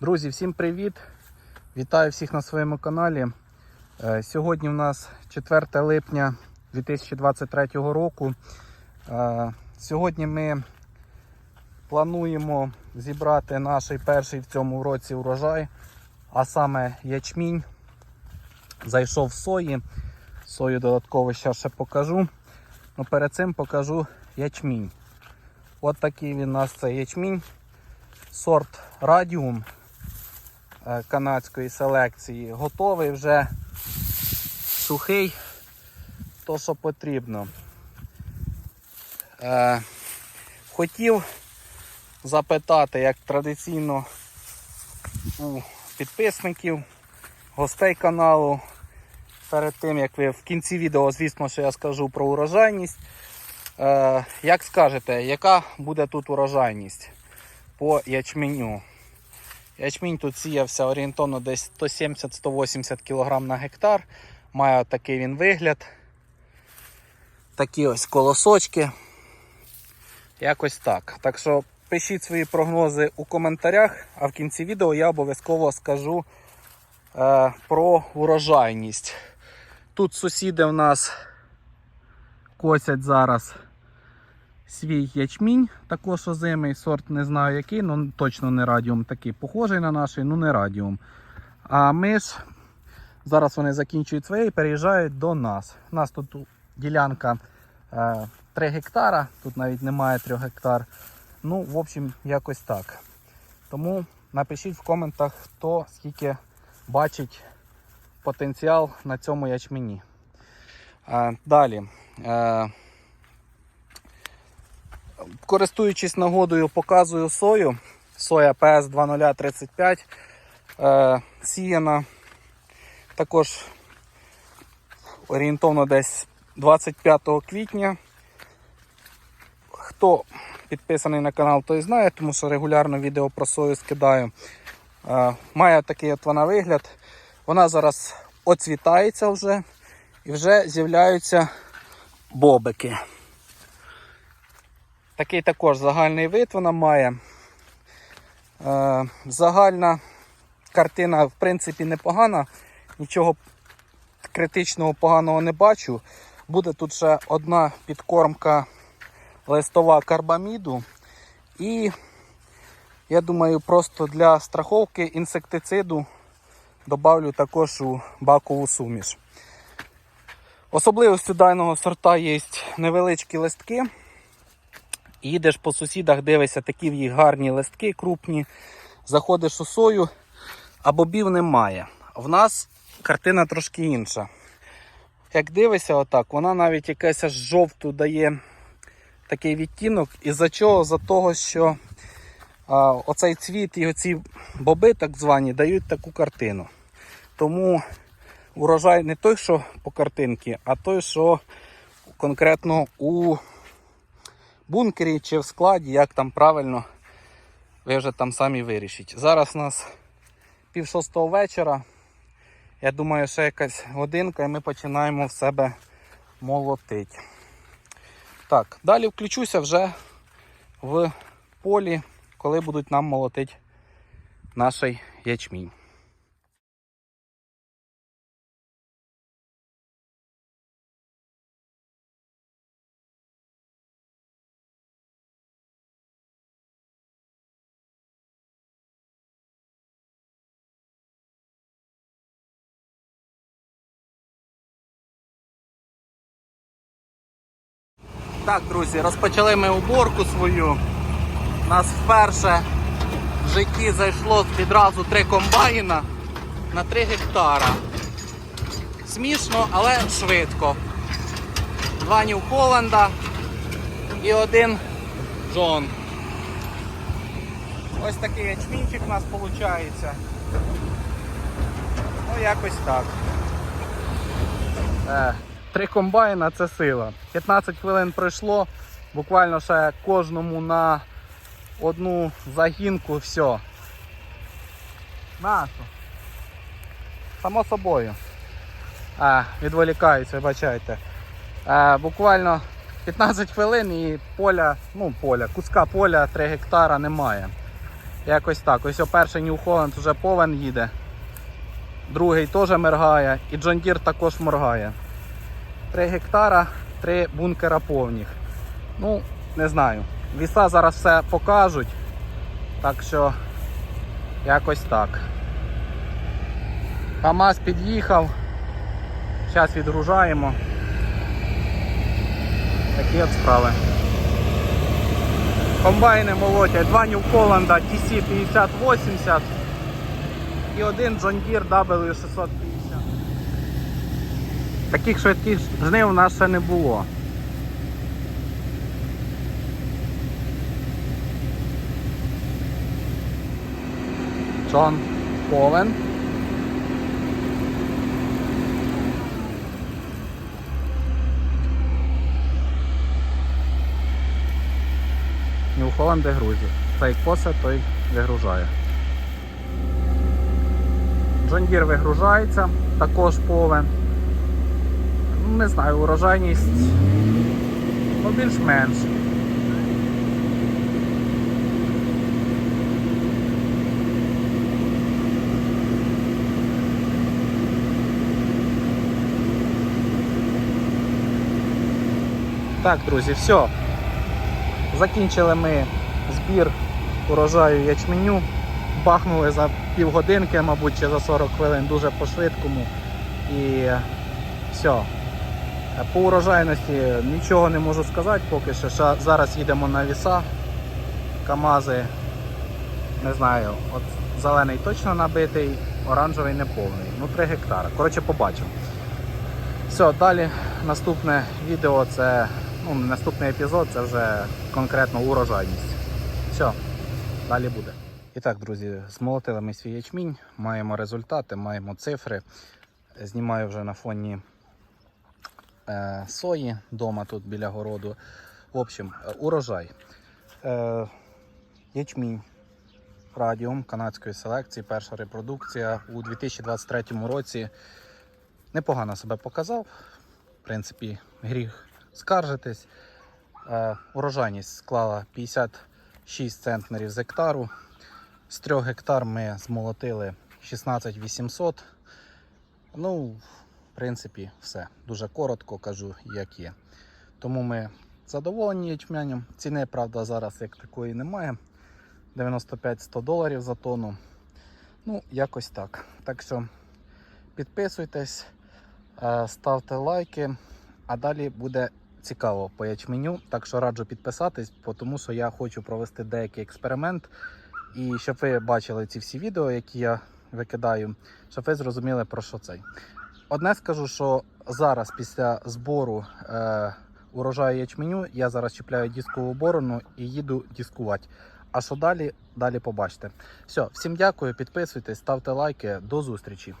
Друзі, всім привіт! Вітаю всіх на своєму каналі. Е, Сьогодні у нас 4 липня 2023 року. Е, Сьогодні ми плануємо зібрати наш перший в цьому році урожай, а саме ячмінь. Зайшов в сої. Сою додатково ще ще покажу. Ну, перед цим покажу ячмінь. От такий він у нас цей ячмінь. Сорт е, канадської селекції. Готовий вже сухий, то що потрібно. Е, хотів запитати, як традиційно у підписників, гостей каналу. Перед тим, як ви в кінці відео, звісно, що я скажу про урожайність. Е, як скажете, яка буде тут урожайність по ячменю? Ячмінь тут сіявся орієнтовно десь 170-180 кг на гектар. Має такий він вигляд. Такі ось колосочки. Якось так. Так що пишіть свої прогнози у коментарях, а в кінці відео я обов'язково скажу е, про урожайність. Тут сусіди в нас косять зараз свій ячмінь, також озимий сорт, не знаю який, ну точно не радіум такий, похожий на наш, ну не радіум. А ми ж зараз вони закінчують своє і переїжджають до нас. У нас тут ділянка е, 3 гектара, тут навіть немає 3 гектар. Ну, в общем, якось так. Тому напишіть в коментах, хто скільки бачить потенціал на цьому ячмені. Е, далі. Е, користуючись нагодою, показую сою. Соя PS 2035 е, сіяна. Також орієнтовно десь 25 квітня. Хто підписаний на канал, той знає, тому що регулярно відео про сою скидаю. Е, має такий от вона вигляд. Вона зараз оцвітається вже і вже з'являються бобики. Такий також загальний вид вона має. Е, загальна картина, в принципі, непогана. Нічого критичного поганого не бачу. Буде тут ще одна підкормка листова карбаміду. І, я думаю, просто для страховки інсектициду добавлю також у бакову суміш. Особливістю даного сорта є невеличкі листки. Їдеш по сусідах, дивишся, такі в їх гарні листки крупні. Заходиш у сою, а бобів немає. В нас картина трошки інша. Як дивишся, отак, вона навіть якась аж жовту дає такий відтінок. Із-за чого? За того, що а, оцей цвіт і оці боби, так звані, дають таку картину. Тому урожай не той, що по картинці, а той, що конкретно у бункері чи в складі, як там правильно, ви вже там самі вирішіть. Зараз у нас пів шостого вечора. Я думаю, ще якась годинка і ми починаємо в себе молотити. Так, далі включуся вже в полі, коли будуть нам молотити наш ячмінь. Так, друзі, розпочали ми уборку свою. У нас вперше в житті зайшло відразу три комбайна на 3 гектара. Смішно, але швидко. Два Нью Холланда і один Джон. Ось такий ячмінчик у нас виходить. Ну, якось так. Три комбайна це сила. 15 хвилин пройшло, буквально ще кожному на одну загінку, все. Нашу. Само собою. А, відволікаюсь, вибачайте. А, буквально 15 хвилин і поля, ну поля, куска поля 3 гектара немає. Якось так. Ось перший New Holland вже повен їде. Другий теж моргає. І Deere також моргає. 3 гектара, 3 бункера повних. Ну, не знаю. Віса зараз все покажуть. Так що якось так. КАМАЗ під'їхав. Зараз відгружаємо. Такі от справи. Комбайни молотять, два New Holland TC 5080 і один John Deere W650. Таких швидких жнив у нас ще не було. Джон Повен. Ньюфоланд дегрузить. Цей косе, той вигружає. Джондір вигружається, також повен. Не знаю, урожайність ну, більш-менш. Так, друзі, все. Закінчили ми збір урожаю ячменю. Бахнули за півгодинки, мабуть, чи за 40 хвилин дуже по-швидкому. І все. По урожайності нічого не можу сказати поки що. Зараз їдемо на віса. Камази. Не знаю, от зелений точно набитий, оранжевий не повний. Ну 3 гектара. Коротше, побачимо. Все, далі наступне відео це ну, наступний епізод це вже конкретно урожайність. Все, далі буде. І так, друзі, змолотили ми свій ячмінь, маємо результати, маємо цифри. Знімаю вже на фоні е, сої вдома тут біля городу. В общем, е, урожай. Е, ячмінь радіум канадської селекції, перша репродукція у 2023 році непогано себе показав. В принципі, гріх скаржитись. Е, урожайність склала 56 центнерів з гектару. З 3 гектар ми змолотили 16 800. Ну, принципі, все. Дуже коротко кажу, як є. Тому ми задоволені ячменем. Ціни, правда, зараз як такої немає. 95-100 доларів за тонну. Ну, якось так. Так що підписуйтесь, е, ставте лайки, а далі буде цікаво по ячменю. Так що раджу підписатись, тому що я хочу провести деякий експеримент. І щоб ви бачили ці всі відео, які я викидаю, щоб ви зрозуміли про що цей. Одне скажу, що зараз після збору е, урожаю ячменю я зараз чіпляю дискову борону і їду дискувати. А що далі? Далі побачите. Все, всім дякую, підписуйтесь, ставте лайки. До зустрічі.